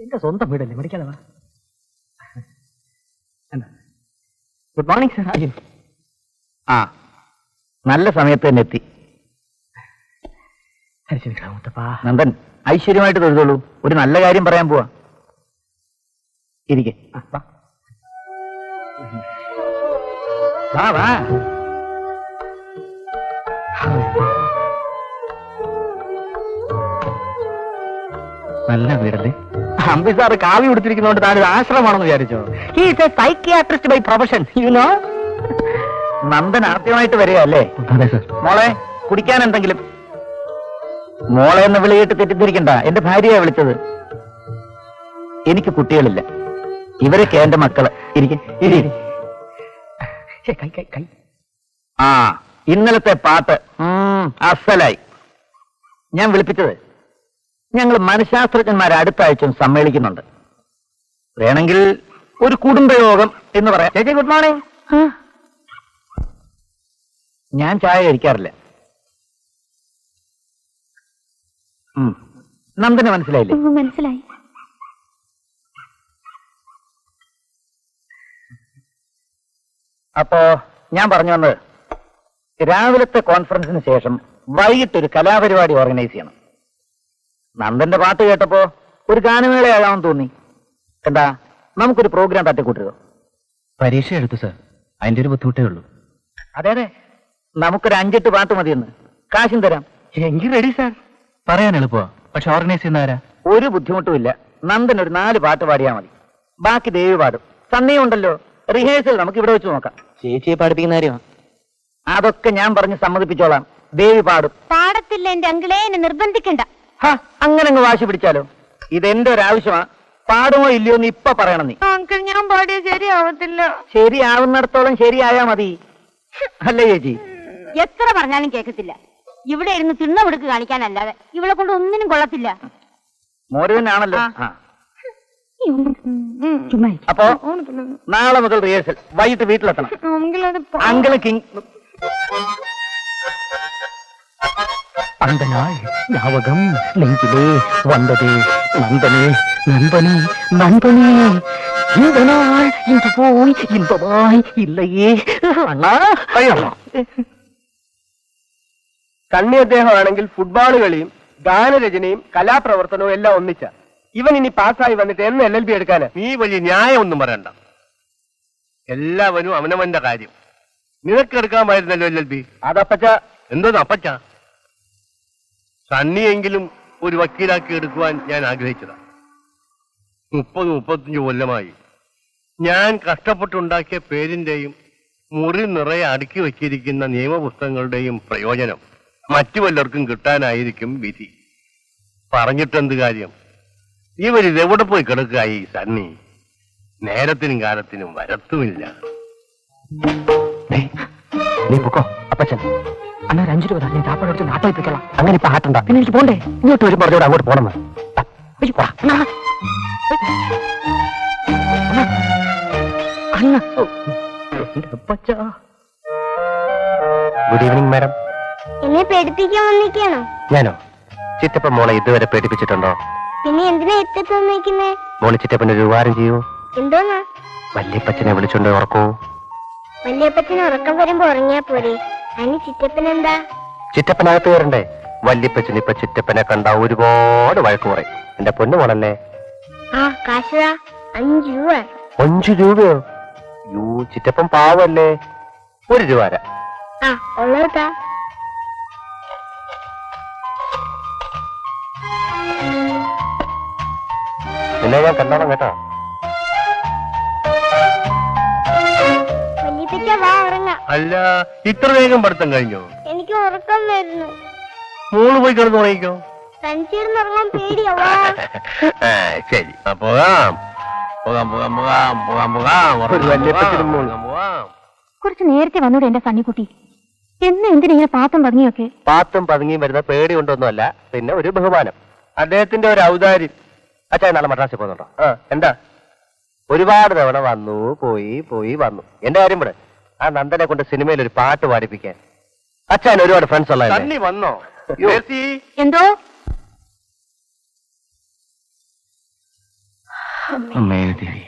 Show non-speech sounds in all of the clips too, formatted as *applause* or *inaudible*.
എന്റെ സ്വന്തം വീടല്ലേ? മടിക്കാതെ വാ. ഗുഡ് മോർണിംഗ് സർ അയ്യോ. ആ നല്ല സമയത്ത് തന്നെ എത്തി. മുത്തപ്പാ. നന്ദൻ ഐശ്വര്യമായിട്ട് തൊഴുതോളൂ. ഒരു നല്ല കാര്യം പറയാൻ പോവാ. ഇരിക്കെ. നല്ല വീടല്ലേ? അമ്പി സാറ് കാവി കൊടുത്തിരിക്കുന്നതുകൊണ്ട് താനൊരു ആശ്രമമാണെന്ന് വിചാരിച്ചോ? He's a psychiatrist by profession you know Nandan ആദ്യമായിട്ട് വരിക അല്ലേ മോളെ കുടിക്കാൻ എന്തെങ്കിലും? മോളെ എന്ന് വിളിയിട്ട് തെറ്റിദ്ധരിക്കണ്ട. എന്റെ ഭാര്യയാ വിളിച്ചത്. എനിക്ക് കുട്ടികളില്ല. ഇവരൊക്കെ എന്റെ മക്കൾ. ഇരിക്കെ ആ ഇന്നലത്തെ പാട്ട് അസലായി. ഞാൻ വിളിപ്പിച്ചത്. ഞങ്ങൾ മനഃശാസ്ത്രജ്ഞന്മാരെ അടുത്ത സമ്മേളിക്കുന്നുണ്ട്. വേണമെങ്കിൽ ഒരു കുടുംബയോഗം എന്ന് പറയാം. ചേച്ചി ഗുഡ് മോർണിംഗ് ഞാൻ ചായ കഴിക്കാറില്ല. നന്ദന് മനസ്സിലായില്ലേ? മനസ്സിലായി. അപ്പോ ഞാൻ പറഞ്ഞു വന്നത് രാവിലത്തെ കോൺഫറൻസിന് ശേഷം വൈകിട്ട് ഒരു കലാപരിപാടി ഓർഗനൈസ് ചെയ്യണം. നന്ദന്റെ പാട്ട് കേട്ടപ്പോ ഒരു ഗാനമേളയാകാമെന്ന് തോന്നി. എന്താ? നമുക്കൊരു പ്രോഗ്രാം തട്ടിക്കൂട്ടുക. പരീക്ഷ എടുത്തു സർ അതിന്റെ ഒരു ബുദ്ധിമുട്ടേ ഉള്ളൂ. അതെ അതെ. നമുക്കൊരു അഞ്ചെട്ട് പാട്ട് മതിയെന്ന്. കാശും തരാം. എങ്കിൽ റെഡി സാർ പറയാൻ എളുപ്പമാ. പക്ഷെ ഓർഗനൈസ് ചെയ്യുന്ന ആരാ? ഒരു ബുദ്ധിമുട്ടുമില്ല. നന്ദൻ ഒരു നാല് പാട്ട് പാടിയാൽ മതി. ബാക്കി ദേവി പാടും. സന്ദേഹം ഉണ്ടല്ലോ. റിഹേഴ്സൽ നമുക്ക് ഇവിടെ വെച്ച് നോക്കാം. ചേച്ചിയെ പാടിപ്പിക്കുന്ന കാര്യമാണ് അതൊക്കെ ഞാൻ പറഞ്ഞ് സമ്മതിപ്പിച്ചോളാം. ദേവി പാടും. പാടത്തില്ല എന്റെ അങ്കിളെ. എന്നെ നിർബന്ധിക്കണ്ട. അങ്ങനെ അങ്ങ് വാശി പിടിച്ചാലോ? ഇതെന്റെ ഒരു ആവശ്യമാ പാടുമോ ഇല്ലയോന്ന് ഇപ്പൊ പറയണം നീ. അങ്കിൾ ഞാൻ പാടിയ ശരിയാവത്തില്ല. ശരിയാവുന്നിടത്തോളം ശരിയായാ മതി. അല്ലേ ചേച്ചി? എത്ര പറഞ്ഞാലും കേൾക്കത്തില്ല. ഇവിടെ ഇരുന്ന് തിണ്ണ വിടുക്ക് കാണിക്കാനല്ലാതെ ഇവളെ കൊണ്ട് ഒന്നിനും കൊള്ളത്തില്ല. മോരുവനാണല്ലോ അപ്പോ നാളെ മുതൽ റിഹേഴ്സൽ വൈകിട്ട് വീട്ടിലെത്തണം. അങ്കിൾ കിങ് அந்த நாள் ஞாபகம் நெஞ்சிலே வந்தது நண்பனே நண்பனே நண்பனே இந்த நாள் இன்று போய் இன்பமாய் இல்லையே அண்ணா കണ്ണി അദ്ദേഹമാണെങ്കിൽ ഫുട്ബോൾ കളിയും ഗാനരചനയും കലാപ്രവർത്തനവും എല്ലാം ഒന്നിച്ച ഇവൻ ഇനി പാസ്സായി വന്നിട്ട് എന്ന് എൽ എൽ ബി എടുക്കാന് നീ വലിയ ന്യായം ഒന്നും പറയണ്ട എല്ലാവരും അവനവന്റെ കാര്യം നിനക്കെടുക്കാമായിരുന്നല്ലോ എൽ എൽ ബി അതപ്പച്ച എന്തോന്ന് അപ്പച്ച സണ്ണിയെങ്കിലും ഒരു വക്കീലാക്കി എടുക്കുവാൻ ഞാൻ ആഗ്രഹിച്ചതാണ് മുപ്പത് മുപ്പത്തഞ്ച് കൊല്ലമായി. ഞാൻ കഷ്ടപ്പെട്ടുണ്ടാക്കിയ പേരിന്റെയും മുറി നിറയെ അടുക്കി വച്ചിരിക്കുന്ന നിയമപുസ്തകങ്ങളുടെയും പ്രയോജനം മറ്റു വല്ലവർക്കും കിട്ടാനായിരിക്കും വിധി. പറഞ്ഞിട്ടെന്ത് കാര്യം? ഇവരിത് എവിടെ പോയി ഈ സണ്ണി? നേരത്തിനും കാലത്തിനും വരത്തുമില്ല. നീ പൊക്കോ അപ്പച്ചൻ. അണ്ണാ ഒരു അഞ്ചു രൂപ ഞാൻ ചാപ്പാട് എടുത്ത് പോയിക്കോളാം അങ്ങനെ ഇപ്പൊ ആട്ടണ്ട? പിന്നെ എനിക്ക് പോണ്ടേ? ഇങ്ങോട്ട് വരും പറഞ്ഞോട് അങ്ങോട്ട് പോണെന്ന്. ഗുഡ് ഈവനിങ് മാഡം എന്നെ പേടിപ്പിക്കാൻ വന്നിരിക്കണോ ഞാനോ? ചിറ്റപ്പൻ മോളെ ഇതുവരെ പേടിപ്പിച്ചിട്ടുണ്ടോ? പിന്നെ എന്തിനാ എത്തത്ത് വന്നിരിക്കുന്നേ? മോളി ചിറ്റപ്പൻ ഒരു ഉപകാരം ചെയ്യൂ. എന്തോന്നാ? വല്യപ്പച്ചനെ വിളിച്ചോണ്ട് ഉറക്കൂ. വല്യപ്പച്ചനെ ഉറക്കം വരുമ്പോ ഉറങ്ങിയാ പോരെ. എന്താ ചിറ്റപ്പനകത്ത് കയറണ്ടേ വല്യപ്പ ചുനിപ്പ ചിറ്റപ്പനെ കണ്ട ഒരുപാട് വഴക്ക് പറയും. എന്റെ പൊന്നു മോളല്ലേ ആ കാശുതാ അഞ്ചു രൂപ. അഞ്ചു രൂപയോ? യൂ ചിറ്റപ്പൻ പാവല്ലേ. ഒരു രൂപ. ആ ഉള്ളതാ നിന്നെ ഞാൻ കണ്ടോണം കേട്ടോ. വല്യപ്പച്ച വാ. അല്ല. ഇത്ര വേഗം പഠിത്തം കഴിഞ്ഞോ? എനിക്ക് ഉറക്കം വരുന്നു. മോൾ പോയി കിടന്നു ഉറങ്ങിക്കോ. തനിച്ചിരുന്ന് ഉറങ്ങാൻ പേടിയാവാ *laughs* ശരി. പോകാം. പോകാം പോകാം പോകാം പോകാം പോകാം. കുറച്ച് നേരത്തെ വന്നൂടെ എന്റെ സണ്ണിക്കുട്ടി. എന്ന് എന്തിനാ ഇങ്ങനെ പാത്തും പതുങ്ങിയൊക്കെ? പാത്തും പതുങ്ങിയും വരുന്ന പേടി കൊണ്ടൊന്നുമല്ല പിന്നെ ഒരു ബഹുമാനം. അദ്ദേഹത്തിന്റെ ഒരു ഔദാര്യം. അച്ഛാ നാളെ മദ്രാസിൽ പോകുന്നുണ്ടോ? എന്താ? ഒരുപാട് തവണ വന്നു പോയി പോയി വന്നു. എന്റെ കാര്യം ഇവിടെ ആ നന്ദനെ കൊണ്ട് സിനിമയിൽ ഒരു പാട്ട് പാടിപ്പിക്കാൻ. അച്ഛൻ ഒരുപാട് ഫ്രണ്ട്സ് ഉള്ള വന്നോ. മേഴ്സി, എന്തോ? അമ്മേ ദേവി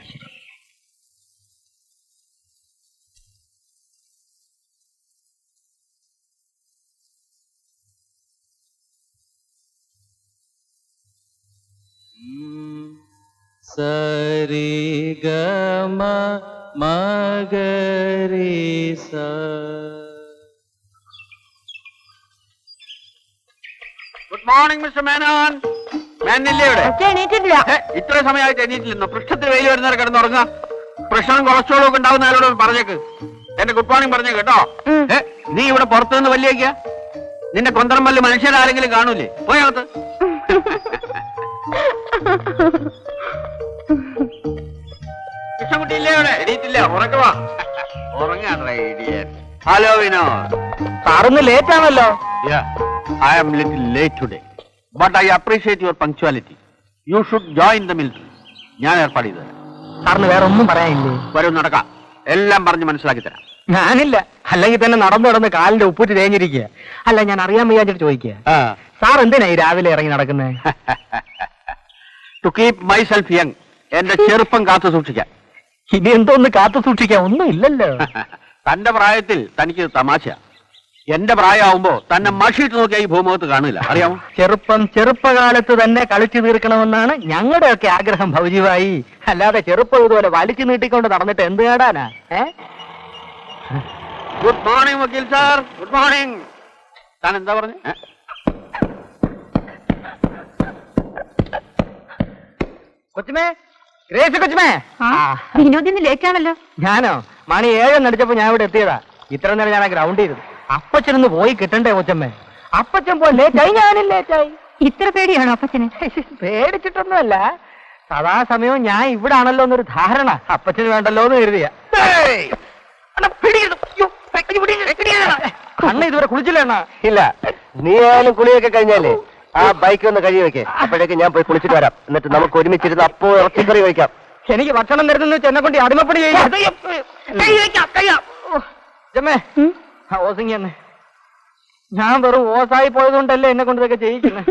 ഗുഡ് മോർണിംഗ് മിസ്റ്റർ മേനോൻ മേനില്ലേ ഇവിടെ? എണീറ്റിട്ടില്ല. ഇത്ര സമയമായിട്ട് എണീറ്റില്ലെന്നോ? പൃഷ്ഠത്തിൽ വെയിൽ വരുന്നവരെ കിടന്നുറങ്ങുക പ്രഷറും കൊളസ്ട്രോളും ഒക്കെ ഉണ്ടാവുന്ന ആരോടും പറഞ്ഞേക്ക്. എന്റെ ഗുഡ് മോർണിംഗ് പറഞ്ഞേ കേട്ടോ. ഏ, നീ ഇവിടെ പുറത്തു നിന്ന് വലിയേക്ക നിന്റെ കൊന്തം പല്ല് മനുഷ്യരാരെങ്കിലും കാണൂലേ? പോയകത്ത് *laughs* ഹലോ വിനോദ്. സാറൊന്ന് ലേറ്റ് ആണല്ലോ. I am little late today but I appreciate your punctuality you should join the military. ഞാൻ ഏർപ്പാട് ചെയ്തത് സാറിന് വേറെ ഒന്നും പറയാനില്ലേ? വരും നടക്കാം. എല്ലാം പറഞ്ഞ് മനസ്സിലാക്കി തരാം. ഞാനില്ല. അല്ലെങ്കിൽ തന്നെ നടന്നു നടന്ന് കാലിന്റെ ഉപ്പൂറ്റ് തേഞ്ഞിരിക്കുക. അല്ല ഞാൻ അറിയാൻ വയ്യാച്ചിട്ട് ചോദിക്കുക. സാർ എന്തിനായി രാവിലെ ഇറങ്ങി നടക്കുന്നത് to keep myself young എന്റെ ചെറുപ്പം കാത്തു സൂക്ഷിക്കാൻ. ഇനി എന്തോ ഒന്ന് കാത്തു സൂക്ഷിക്കാൻ ഒന്നും ഇല്ലല്ലോ. *laughs* തന്റെ പ്രായത്തിൽ തനിക്ക് തമാശ. എന്റെ പ്രായമാവുമ്പോ തന്നെ മഷിയിട്ട് നോക്കിയാൽ ഈ ഭൂമുഖത്ത് കാണില്ല അറിയാമോ? ചെറുപ്പം ചെറുപ്പകാലത്ത് തന്നെ കളിച്ചു തീർക്കണമെന്നാണ് ഞങ്ങളുടെയൊക്കെ ആഗ്രഹം ഭൗജിവായി അല്ലാതെ ചെറുപ്പം ഇതുപോലെ വലിച്ചു നീട്ടിക്കൊണ്ട് നടന്നിട്ട് എന്ത് കേടാനാ? ഏ? ഗുഡ് മോർണിംഗ് വക്കീൽ സാർ. ഗുഡ് മോർണിംഗ് താൻ എന്താ പറഞ്ഞു? കൊച്ചുമേ ഗ്രേസ് കൊച്ചുമേ. വിനോദിന് ലേറ്റ് ആണല്ലോ ഞാനോ? മണി ഏഴെന്ന് അടിച്ചപ്പോ ഞാൻ ഇവിടെ എത്തിയതാ. ഇത്ര നേരം ഞാൻ ആ ഗ്രൗണ്ട് ചെയ്തത്. അപ്പച്ചനൊന്ന് പോയി കിട്ടണ്ടേ കൊച്ചമ്മേ? അപ്പച്ചൻ പോയി ലേറ്റായി ഞാനും ലേറ്റായി ഇത്ര പേടിയാണോ അപ്പച്ചന്? പേടിച്ചിട്ടൊന്നുമല്ല. സദാസമയവും ഞാൻ ഇവിടെ ആണല്ലോ എന്നൊരു ധാരണ അപ്പച്ചന് വേണ്ടല്ലോ എന്ന് കരുതിയ കണ്ണ ഇതുവരെ കുളിച്ചില്ല അണ്ണാ. ഇല്ല. നീ ആയാലും കുളിയൊക്കെ കഴിഞ്ഞാലേ ആ ബൈക്ക് ഒന്ന് കഴുകി വെക്കേ. അപ്പോഴേക്ക് ഞാൻ പോയി കുളിച്ചിട്ട് വരാം. എന്നിട്ട് നമുക്ക് ഒരുമിച്ചിരുന്ന് അപ്പോ ഇറച്ചിക്കറി കഴിക്കാം. എനിക്ക് ഭക്ഷണം തരുന്നു എന്നെ കൊണ്ട് അടിമപ്പണി ജമ്മേ തന്നെ ഞാൻ വെറും ഓസായി പോയതുകൊണ്ടല്ലേ എന്നെ കൊണ്ട് ഇതൊക്കെ ചെയ്യിക്കുന്നത്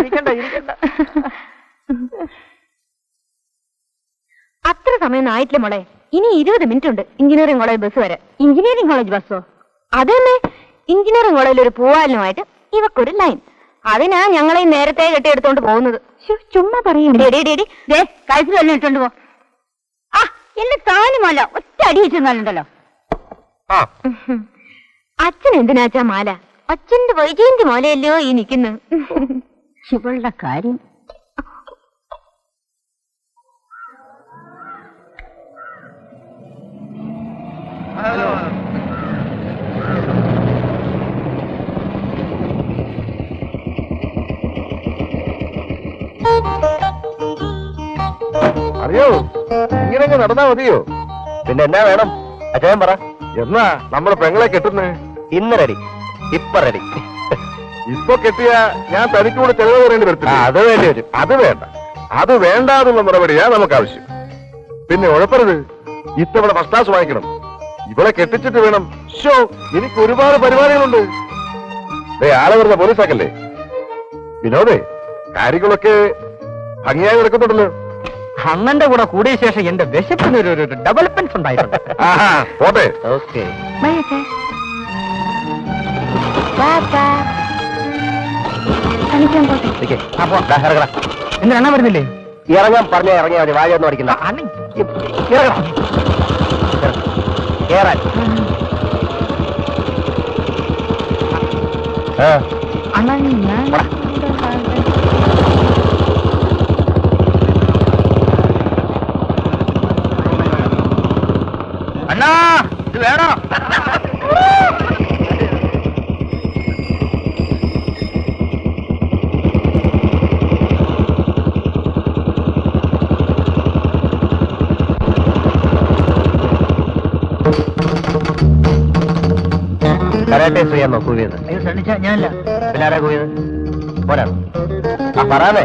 ഇരിക്കണ്ട ഇരിക്കണ്ട. അത്ര സമയം ആയിട്ടില്ല മോളെ. ഇനി ഇരുപത് മിനിറ്റ് ഉണ്ട്. എഞ്ചിനീയറിംഗ് കോളേജ് ബസ് വരെ. എഞ്ചിനീയറിംഗ് കോളേജ് ബസ്സോ അതന്നെ. എഞ്ചിനീയറിംഗ് കോളേജിൽ ഒരു പൂവാലിനുമായിട്ട് ഇവക്കൊരു ലൈൻ അതിനാ ഞങ്ങളെ ഈ നേരത്തെ കെട്ടിയെടുത്തോണ്ട് പോകുന്നത്. ചുമ്മാ പറയും. കഴുത്തിൽ തന്നെ ഇട്ടോണ്ട് പോ. ആ എന്റെ താനുമല്ല ഒറ്റ അടി വെച്ചെന്നാലുണ്ടല്ലോ ആ. അച്ഛൻ എന്തിനാച്ചാ മാല? അച്ഛന്റെ വൈജയന്തി മാലയല്ലയോ ഈ നിക്കുന്നു? ഇവളുടെ കാര്യം. അറിയോ? ഇങ്ങനെയൊക്കെ നടന്നാ മതിയോ? പിന്നെ എന്നാ വേണം? അച്ഛൻ പറ. എന്നാ നമ്മൾ പെങ്ങളെ കെട്ടുന്നേ? ഇന്ന് റെഡി ഇപ്പൊ റെഡി ഇപ്പൊ കെട്ടിയ ഞാൻ തനിക്കൂടെ ചെലവ് പറയേണ്ടി വരത്തില്ല? അത് വേണ്ടി വരും. അത് വേണ്ട. അത് വേണ്ടാന്നുള്ള മറുപടിയാ നമുക്ക് ആവശ്യം പിന്നെ ഉഴപ്പരുത്. ഇത്തവണ ഫസ്റ്റ് ക്ലാസ് വാങ്ങിക്കണം. ഇവളെ കെട്ടിച്ചിട്ട് വേണം. ഷോ എനിക്ക് ഒരുപാട് പരിപാടികളുണ്ട് ആളെ വെറുതെ പോലീസാക്കല്ലേ വിനോദേ കാര്യങ്ങളൊക്കെ ഭംഗിയായി നടക്കുന്നുണ്ടല്ലോ. അണ്ണന്റെ കൂടെ കൂടിയ ശേഷം എന്റെ വിശപ്പിന് ഒരു ഒരു ഡെവലപ്മെന്റ് ഉണ്ടായിട്ടുണ്ട്. ആഹാ, പോട്ടെ. ഓക്കെ എന്തിനാ വരുന്നില്ലേ? ഇറങ്ങാൻ പറഞ്ഞ ഇറങ്ങിയാ മതി. വാഴയൊന്നും അടിക്കണ്ട. അണ്ണൻ ഇറങ്ങണം കേറാൻ. ആ, അണ്ണൻ ഞാൻ അണ്ണാ ഇത് വേണോ? കരാട്ടെ കൂവിയത്? ഞാനല്ല. പിന്നെ ആരാ കൂവിയത്? പോരാ. ആ പറയാനേ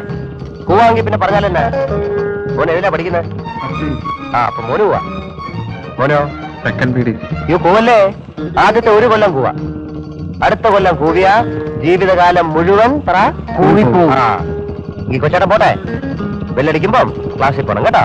കൂവാങ്കി പിന്നെ പറഞ്ഞാലെന്നാ? മോനെ എവിടെയാ പഠിക്കുന്നത് ആ അപ്പൊ മോന് പോവാ. മോനോ? സെക്കൻഡ് പീഡി ഈ പോവല്ലേ? ആദ്യത്തെ ഒരു കൊല്ലം പോവാ. അടുത്ത കൊല്ലം കൂവിയ ജീവിതകാലം മുഴുവൻ പറ കൂവിപ്പൂ ഈ കൊച്ചേട്ടൻ പോട്ടെ. ബെല്ലടിക്കുമ്പം ക്ലാസ്സിൽ പോണം കേട്ടോ.